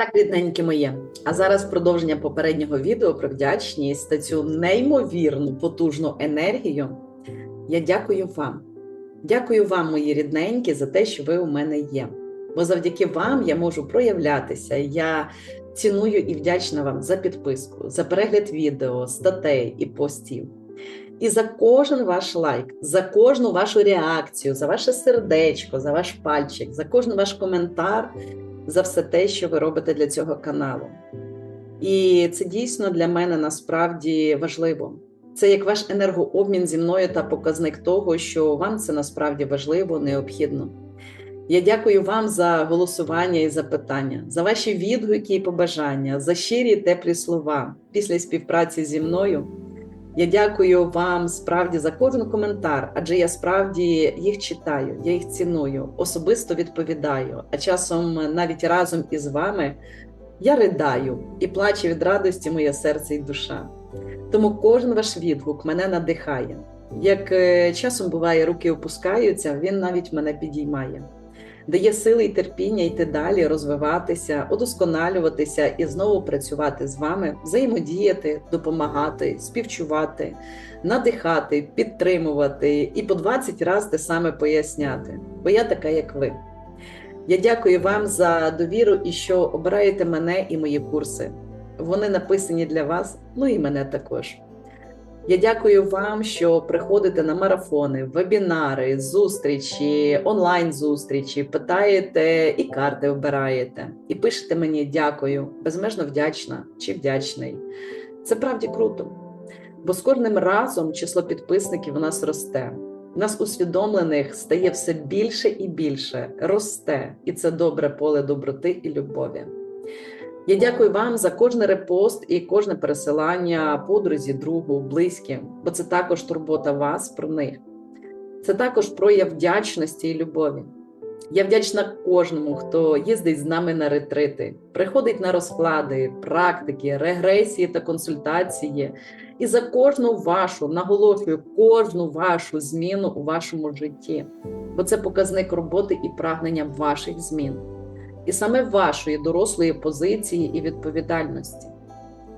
Так, рідненькі моє. А зараз продовження попереднього відео про вдячність та цю неймовірну потужну енергію. Я дякую вам. Дякую вам, мої рідненькі, за те, що ви у мене є. Бо завдяки вам я можу проявлятися. Я ціную і вдячна вам за підписку, за перегляд відео, статей і постів. І за кожен ваш лайк, за кожну вашу реакцію, за ваше сердечко, за ваш пальчик, за кожен ваш коментар, за все те, що ви робите для цього каналу. І це дійсно для мене насправді важливо. Це як ваш енергообмін зі мною та показник того, що вам це насправді важливо, необхідно. Я дякую вам за голосування і запитання, за ваші відгуки і побажання, за щирі теплі слова після співпраці зі мною. Я дякую вам справді за кожен коментар, адже я справді їх читаю, я їх ціную, особисто відповідаю. А часом навіть разом із вами я ридаю і плаче від радості моє серце і душа. Тому кожен ваш відгук мене надихає. Як е, часом буває, руки опускаються, він навіть мене підіймає, дає сили і терпіння йти далі, розвиватися, удосконалюватися і знову працювати з вами, взаємодіяти, допомагати, співчувати, надихати, підтримувати і по 20 разів те саме поясняти. Бо я така, як ви. Я дякую вам за довіру і що обираєте мене і мої курси. Вони написані для вас, ну і мене також. Я дякую вам, що приходите на марафони, вебінари, зустрічі, онлайн-зустрічі, питаєте і карти вбираєте, і пишете мені дякую, безмежно вдячна чи вдячний. Це правді круто, бо з кожним разом число підписників у нас росте. Нас усвідомлених стає все більше і більше, росте, і це добре поле доброти і любові. Я дякую вам за кожний репост і кожне пересилання подрузі, другу, близьким, бо це також турбота вас про них. Це також прояв вдячності і любові. Я вдячна кожному, хто їздить з нами на ретрити, приходить на розклади, практики, регресії та консультації. І за кожну вашу, наголошую, кожну вашу зміну у вашому житті, бо це показник роботи і прагнення ваших змін і саме вашої дорослої позиції і відповідальності.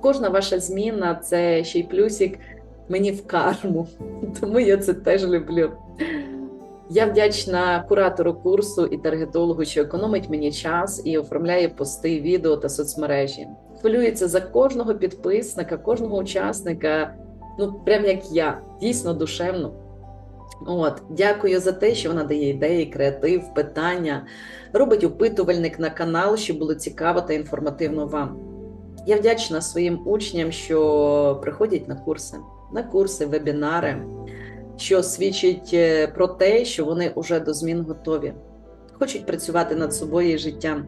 Кожна ваша зміна це ще й плюсик мені в карму, тому я це теж люблю. Я вдячна куратору курсу і таргетологу, що економить мені час і оформляє пости, відео та соцмережі. Хвилюється за кожного підписника, кожного учасника, ну прям як я, дійсно душевно. От, Дякую за те, що вона дає ідеї, креатив, питання, робить опитувальник на канал, щоб було цікаво та інформативно вам. Я вдячна своїм учням, що приходять на курси, на курси, вебінари, що свідчить е, про те, що вони вже до змін готові, хочуть працювати над собою і життям.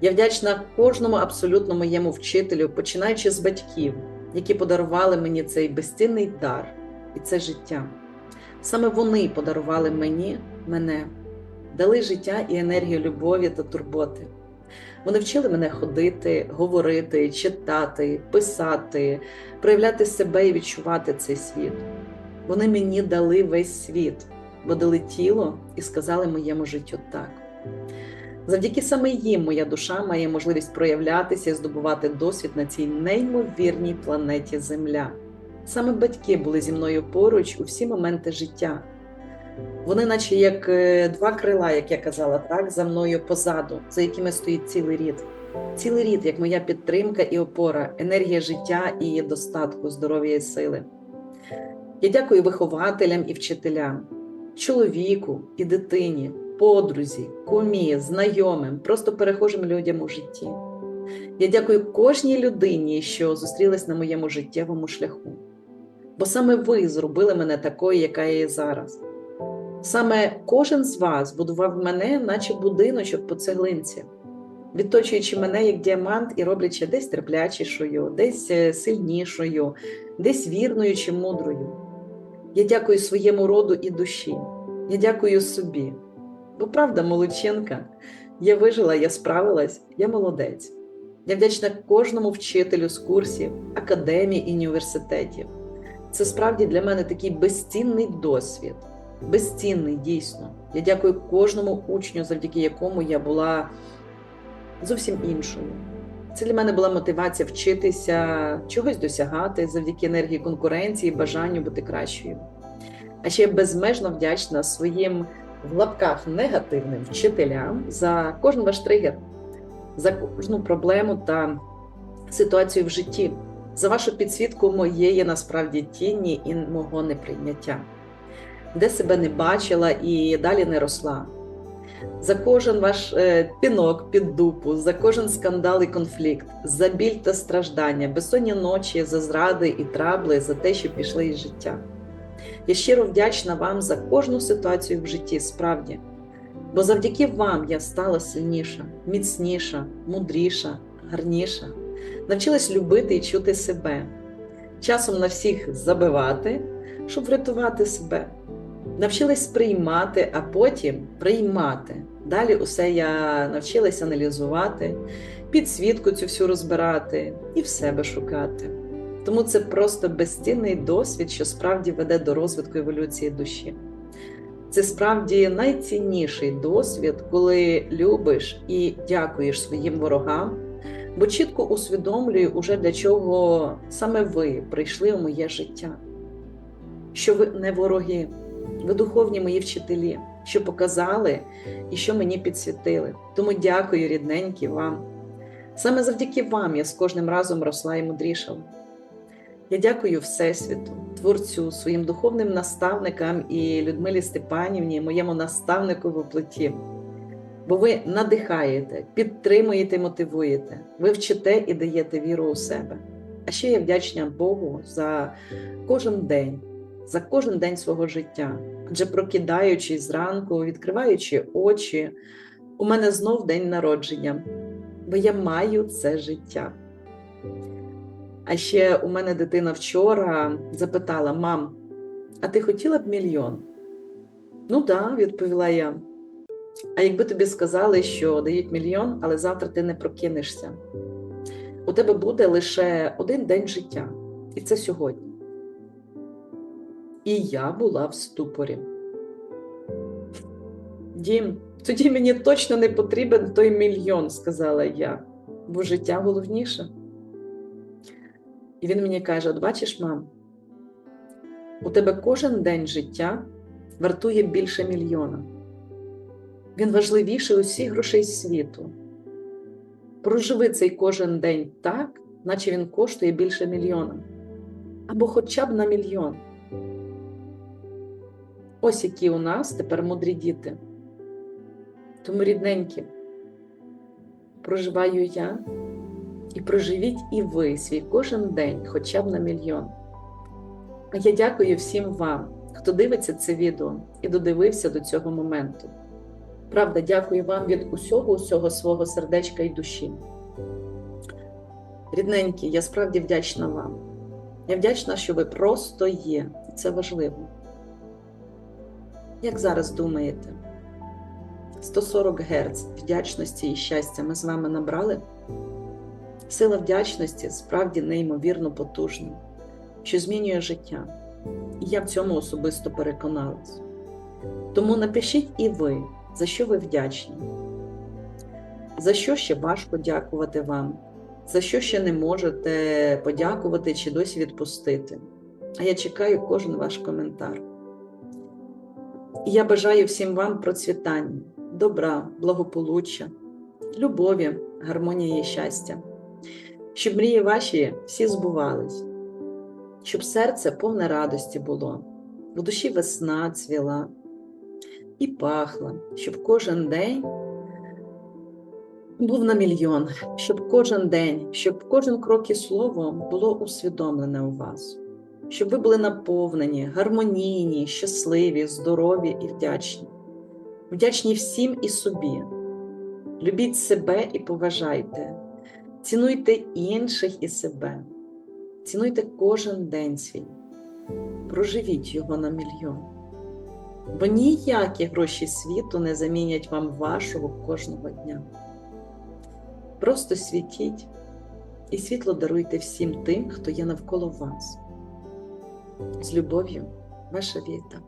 Я вдячна кожному абсолютно моєму вчителю, починаючи з батьків, які подарували мені цей безцінний дар і це життя. Саме вони подарували мені мене, дали життя і енергію любові та турботи. Вони вчили мене ходити, говорити, читати, писати, проявляти себе і відчувати цей світ. Вони мені дали весь світ, бо тіло і сказали моєму життю так. Завдяки саме їм моя душа має можливість проявлятися і здобувати досвід на цій неймовірній планеті Земля. Саме батьки були зі мною поруч у всі моменти життя. Вони, наче як е, два крила, як я казала, так, за мною позаду, за якими стоїть цілий рід. Цілий рід, як моя підтримка і опора, енергія життя і достатку, здоров'я і сили. Я дякую вихователям і вчителям, чоловіку і дитині, подрузі, кумі, знайомим, просто перехожим людям у житті. Я дякую кожній людині, що зустрілась на моєму життєвому шляху бо саме ви зробили мене такою, яка я є зараз. Саме кожен з вас будував мене, наче будиночок по цеглинці, відточуючи мене як діамант і роблячи десь терплячішою, десь е, сильнішою, десь вірною чи мудрою. Я дякую своєму роду і душі. Я дякую собі. Бо правда, молодчинка, я вижила, я справилась, я молодець. Я вдячна кожному вчителю з курсів, академій і університетів. Це справді для мене такий безцінний досвід, безцінний дійсно. Я дякую кожному учню, завдяки якому я була зовсім іншою. Це для мене була мотивація вчитися, чогось досягати завдяки енергії конкуренції, бажанню бути кращою. А ще я безмежно вдячна своїм в лапках негативним вчителям за кожен ваш тригер, за кожну проблему та ситуацію в житті, за вашу підсвітку моєї насправді тіні і мого неприйняття, де себе не бачила і далі не росла. За кожен ваш е, пінок під дупу, за кожен скандал і конфлікт, за біль та страждання, безсонні ночі, за зради і трабли, за те, що пішли із життя. Я щиро вдячна вам за кожну ситуацію в житті, справді, бо завдяки вам я стала сильніша, міцніша, мудріша, гарніша, навчилась любити і чути себе, часом на всіх забивати, щоб врятувати себе. Навчилась сприймати, а потім приймати. Далі усе я навчилась аналізувати, підсвітку цю всю розбирати і в себе шукати. Тому це просто безцінний досвід, що справді веде до розвитку еволюції душі. Це справді найцінніший досвід, коли любиш і дякуєш своїм ворогам, бо чітко усвідомлюю, уже для чого саме ви прийшли у моє життя. Що ви не вороги, ви духовні мої вчителі, що показали і що мені підсвітили. Тому дякую, рідненькі, вам. Саме завдяки вам я з кожним разом росла і мудрішала. Я дякую Всесвіту, Творцю, своїм духовним наставникам і Людмилі Степанівні, моєму наставнику в оплоті. Бо ви надихаєте, підтримуєте, мотивуєте, ви вчите і даєте віру у себе. А ще я вдячна Богу за кожен день, за кожен день свого життя. Адже прокидаючись зранку, відкриваючи очі, у мене знов день народження, бо я маю це життя. А ще у мене дитина вчора запитала: мам, а ти хотіла б мільйон? Ну так, да, відповіла я. А якби тобі сказали, що дають мільйон, але завтра ти не прокинешся, у тебе буде лише один день життя, і це сьогодні. І я була в ступорі. Дім, тоді мені точно не потрібен той мільйон, сказала я, бо життя головніше. І він мені каже: От бачиш, мам, у тебе кожен день життя вартує більше мільйона. Він важливіший усіх грошей світу. Проживи цей кожен день так, наче він коштує більше мільйона. Або хоча б на мільйон. Ось які у нас тепер мудрі діти. Тому рідненькі, проживаю я. І проживіть і ви свій кожен день, хоча б на мільйон. А я дякую всім вам, хто дивиться це відео і додивився до цього моменту. Правда, дякую вам від усього усього свого сердечка і душі. Рідненькі, я справді вдячна вам. Я вдячна, що ви просто є, і це важливо. Як зараз думаєте, 140 Гц вдячності і щастя ми з вами набрали? Сила вдячності справді неймовірно потужна, що змінює життя. І я в цьому особисто переконалась. Тому напишіть і ви, за що ви вдячні, за що ще важко дякувати вам, за що ще не можете подякувати чи досі відпустити. А я чекаю кожен ваш коментар. І я бажаю всім вам процвітання, добра, благополуччя, любові, гармонії і щастя. Щоб мрії ваші всі збувались, щоб серце повне радості було, в душі весна цвіла і пахла, щоб кожен день був на мільйон, щоб кожен день, щоб кожен крок і слово було усвідомлене у вас, щоб ви були наповнені, гармонійні, щасливі, здорові і вдячні, вдячні всім і собі. Любіть себе і поважайте. Цінуйте інших і себе, цінуйте кожен день свій, проживіть його на мільйон, бо ніякі гроші світу не замінять вам вашого кожного дня. Просто світіть і світло даруйте всім тим, хто є навколо вас. З любов'ю, ваша Віта.